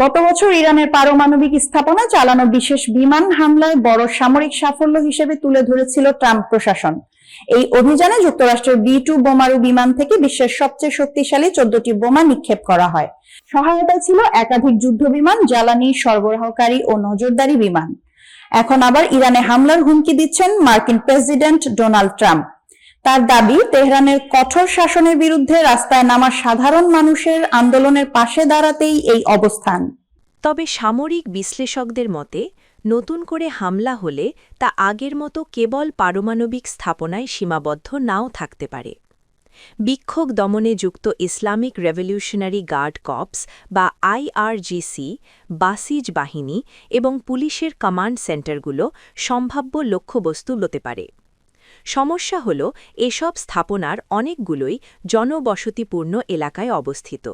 গত বছর ইরানের পারমাণবিক স্থাপনা চালানো বিশেষ বিমান হামলায় বড় সামরিক সাফল্য হিসেবে তুলে ধরেছিল ট্রাম্প প্রশাসন। এই অভিযানে যুক্তরাষ্ট্রের বি টু বোমারু বিমান থেকে বিশ্বের সবচেয়ে শক্তিশালী চোদ্দটি বোমা নিক্ষেপ করা হয়। সহায়তায় ছিল একাধিক যুদ্ধ বিমান, জ্বালানি সরবরাহকারী ও নজরদারি বিমান। এখন আবার ইরানে হামলার হুমকি দিচ্ছেন মার্কিন প্রেসিডেন্ট ডোনাল্ড ট্রাম্প। তার দাবি, তেহরানের কঠোর শাসনের বিরুদ্ধে রাস্তায় নামা সাধারণ মানুষের আন্দোলনের পাশে দাঁড়াতেই এই অবস্থান। তবে সামরিক বিশ্লেষকদের মতে, নতুন করে হামলা হলে তা আগের মতো কেবল পারমাণবিক স্থাপনায় সীমাবদ্ধ নাও থাকতে পারে। বিক্ষোভ দমনে যুক্ত ইসলামিক রেভলিউশনারি গার্ড কপস বা আইআরজিসি, বাসিজ বাহিনী এবং পুলিশের কমান্ড সেন্টারগুলো সম্ভাব্য লক্ষ্যবস্তু হতে পারে। সমস্যা হল, এসব স্থাপনার অনেকগুলোই জনবসতিপূর্ণ এলাকায় অবস্থিত।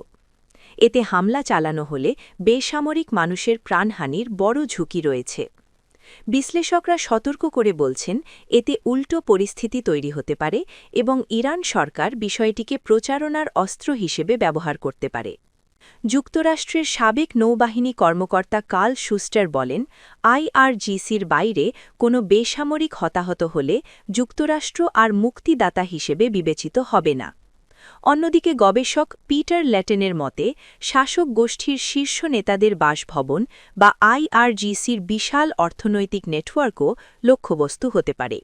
এতে হামলা চালানো হলে বেসামরিক মানুষের প্রাণহানির বড় ঝুঁকি রয়েছে। বিশ্লেষকরা সতর্ক করে বলছেন, এতে উল্টো পরিস্থিতি তৈরি হতে পারে এবং ইরান সরকার বিষয়টিকে প্রচারণার অস্ত্র হিসেবে ব্যবহার করতে পারে। যুক্তরাষ্ট্রের সাবেক নৌবাহিনী কর্মকর্তা কার্ল শুস্টার বলেন, আইআরজিসির বাইরে কোনো বেসামরিক হতাহত হলে যুক্তরাষ্ট্র আর মুক্তিদাতা হিসেবে বিবেচিত হবে না। অন্যদিকে গবেষক পিটার ল্যাটেনের মতে, শাসক গোষ্ঠীর শীর্ষ নেতাদের বাসভবন বা আইআরজিসির বিশাল অর্থনৈতিক নেটওয়ার্কও লক্ষ্যবস্তু হতে পারে।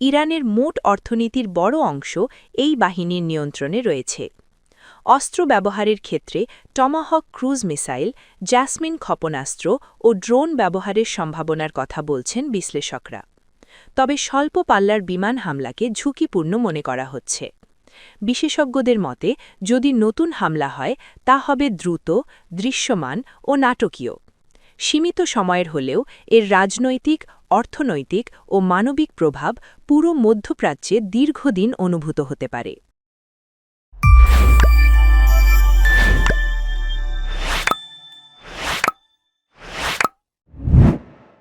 ইরানের মোট অর্থনীতির বড় অংশ এই বাহিনীর নিয়ন্ত্রণে রয়েছে। অস্ত্র ব্যবহারের ক্ষেত্রে টমাহক ক্রুজ মিসাইল, জ্যাসমিন ক্ষপণাস্ত্র ও ড্রোন ব্যবহারের সম্ভাবনার কথা বলছেন বিশ্লেষকরা। তবে স্বল্প পাল্লার বিমান হামলাকে ঝুঁকিপূর্ণ মনে করা হচ্ছে। বিশেষজ্ঞদের মতে, যদি নতুন হামলা হয়, তা হবে দ্রুত, দৃশ্যমান ও নাটকীয়। সীমিত সময়ের হলেও এর রাজনৈতিক, অর্থনৈতিক ও মানবিক প্রভাব পুরো মধ্যপ্রাচ্যে দীর্ঘদিন অনুভূত হতে পারে।